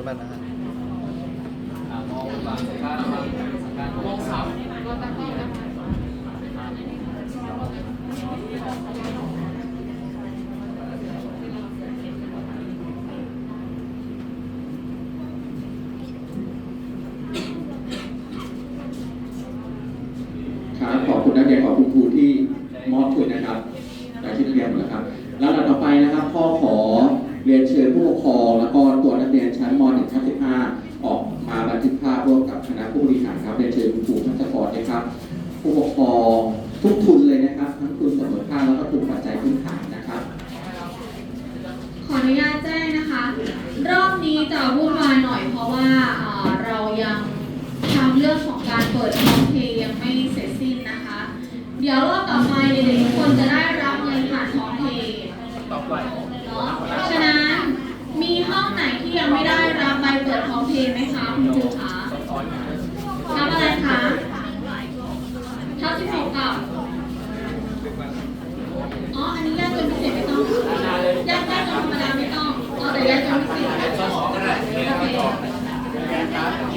ู้นมานะฮะมองฝั่งข้างฝั่งข้างมองสาครับขอบคุณนักเรียนขอบคุณครูที่มอบทุนนะครับรายชื่นักเรียนหมดแล้วครับแล้วต่อไปนะครับพ่อขอ เรียนเชิญผู้ปกครองแล้วก็ตัวนักเรียนชั้นม .1 ชั้น15ออกมาบันทึกภาพร่วมกับคณะผู้บริหารครับเรียนเชิญคุณครูทัศกรนะครับ ผู้ปกครองทุกทุนเลยนะครับ ทั้งทุนเสมอภาคแล้วก็ทุนปัจจัยพื้นฐานนะครับ ขออนุญาตแจ้งนะคะ รอบนี้จะวุ่นวายหน่อยเพราะว่าเอ่อเรายังทำเรื่องของการเปิดท้องเพลงยังไม่เสร็จสิ้นนะคะ เดี๋ยวรอบต่อไปเด็กๆทุกคนจะได้รับเงินผ่านท้องเพลง ต่อไป เนาะฉะนั้นมีห้องไหนที่ยังไม่ได้รับใบเปิดท้องเพลงไหมคะคุณครูคะรับอะไรคะทับสิบหกกับอ๋ออันนี้ยากจนพิเศษไม่ต้องยากยากจนธรรมดาไม่ต้องเอาแต่ยากจนพิเศษโอเค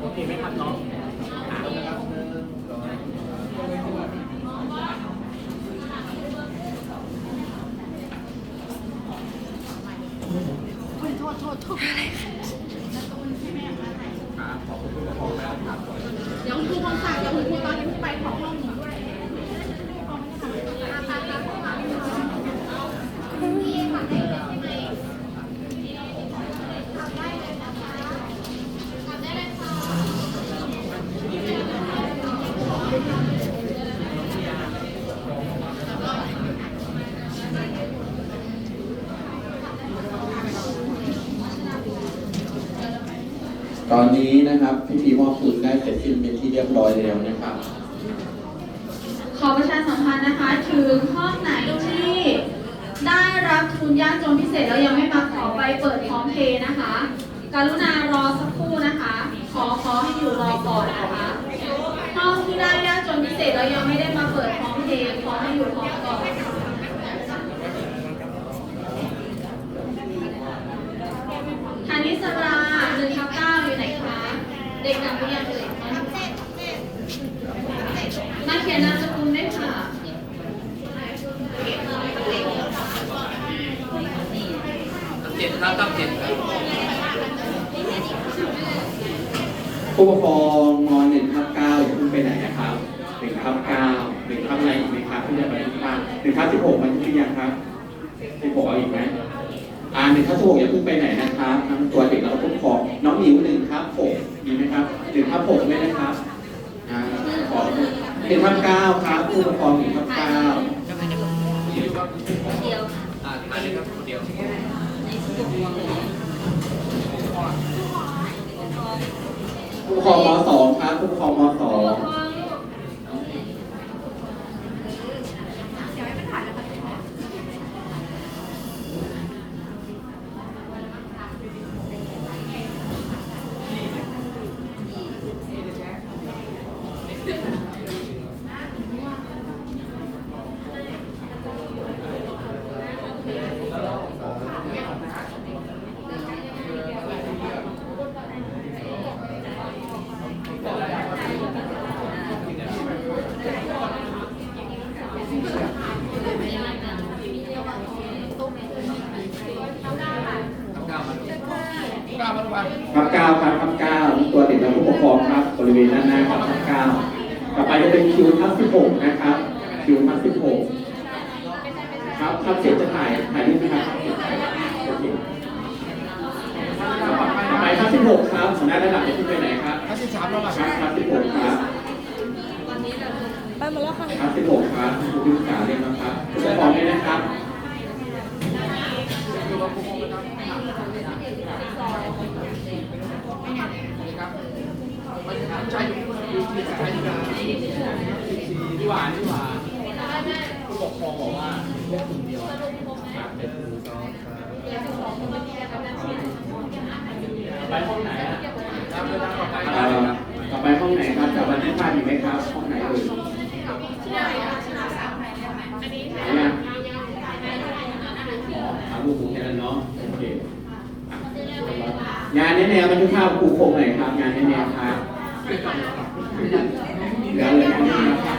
โอเคไหมครับน้อง เดี๋ยวคุณครูคงสั่งเดี๋ยวคุณครูตอนนี้ไปของห้องหนูด้วย ตอนนี้นะครับพิธีมอบทุนได้เสร็จสิ้นเป็นที่เรียบร้อยแล้วนะครับ ขอประชาสัมพันธ์นะคะถึงห้องไหนที่ได้รับทุนยากจนพิเศษแล้วยังไม่มาขอไปเปิดพร้อมเพย์นะคะ กรุณารอสักครู่นะคะ ขอขอให้อยู่รอก่อนนะคะห้องที่ได้ยากจนพิเศษแล้วยังไม่ได้มาเปิดพร้อมเพย์ขอให้อยู่รอก่อนธนิสราหนึ่งทับเก้าอยู่ไหนคะ เด็กกลับหรือยังเอ่ยมาเขียนนามสกุลได้ค่ะเจ็ดครับตั้งเจ็ดครับผู้ปกครองม .1 ทับ9อย่าเพิ่งไปไหนนะครับ1ทับ9 1ทับอะไรอีกไหมครับที่จะบันทึกภาพ1ทับ16บันทึกหรือยังครับ16เอาอีกไหมอ่า1ทับ16อย่าเพิ่งไปไหนนะครับทั้งตัวเด็กแล้วก็ผู้ปกครองน้องหมิว1ทับ6มีไหมครับ 1ทับ6ไหมนะครับอ่าขอ1ทับ9ครับผู้ปกครอง1ทับ9เดียวอ่ามาเลยครับเดียวผู้ปกครองม .2 ครับผู้ปกครองม .2 กล้ามาดูว่า ครับเก้าครับครับเก้าตัวเด็กและผู้ปกครองครับบริเวณด้านหน้าครับครับเก้าต่อไปจะเป็นคิวทับสิบหกนะครับคิวทับสิบหกครับครับเสร็จจะถ่ายถ่ายรูป หกครับหัวหน้าระดับจะขึ้นไปไหนครับท่านที่สามแล้วล่ะคครัรับครับที่หกครับไปหมดแล้วค่ะ ครับที่หกครับคุณดูขาเรียนมาครับจะขอเลยนะครับใช้ใช้ที่หวานที่หวานผู้ปกครองบอกว่าพวกกลุ่มเดียว ไปห้องไหนครัอ่อต่ไปห้องไหนครับจำวันที่พลาดอีกไหมครับ ห้องไหนเอ่ยไหนอะอ๋อถามรูกผมแค่นั้นเนาะโอเคงานแน่ๆมันคือข้าวครูคงหน่ครับ งานแน่ๆครับเหลือเลยนะครับ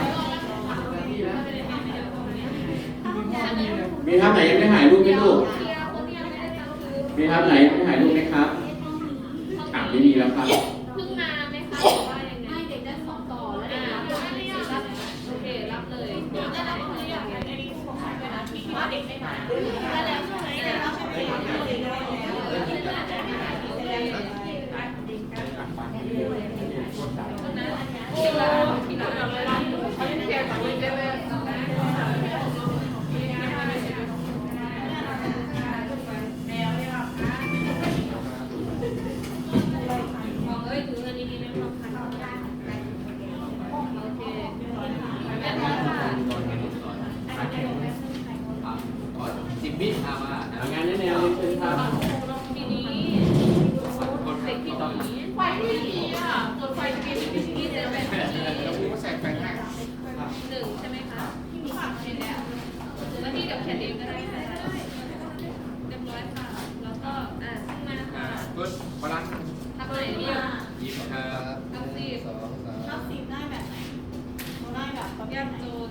มีครับไหนยังไม่ถ่ายรูปไหมลูก มีครับไหนยังไม่ถ่ายรูปไหมครับ ไม่มีแล้วครับ เพิ่งมาไหมคะหรือว่ายังไงเด็กได้สองต่อแล้วเด็กรับรับโอเครับเลยเด็กได้รับคืออย่างอันนี้ผู้ปกครองด้วยนะที่ว่าเด็กไม่มา วิอามาเอางานแน่ๆเลยเชิญครับทีนี้เด็กที่หนีไฟที่หนีอะส่วนไฟที่มีที่ที่จะเป็นที่หนึ่งใช่ไหมคะที่มีฝั่งเห็นแล้วแล้วที่เดี๋ยวเขียนเองก็ได้ค่ะเรียบร้อยค่ะ แล้วก็อ่าขึ้นมาค่ะกดบาลานซ์ทำไหนเนี่ยยิ้มครับกับสิบชอบสิบได้แบบไหนเขาได้แบบประเภยาทกไหนจน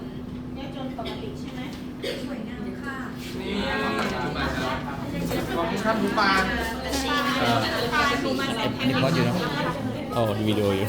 ยากจนปกติใช่ไหมสวยงามค่ะนี่ทุกบาทครับ ขอบคุณครับคุณปาปลาดูมันแบบอันนี้พอดอยู่เนอะอ๋อวิดีโออยู่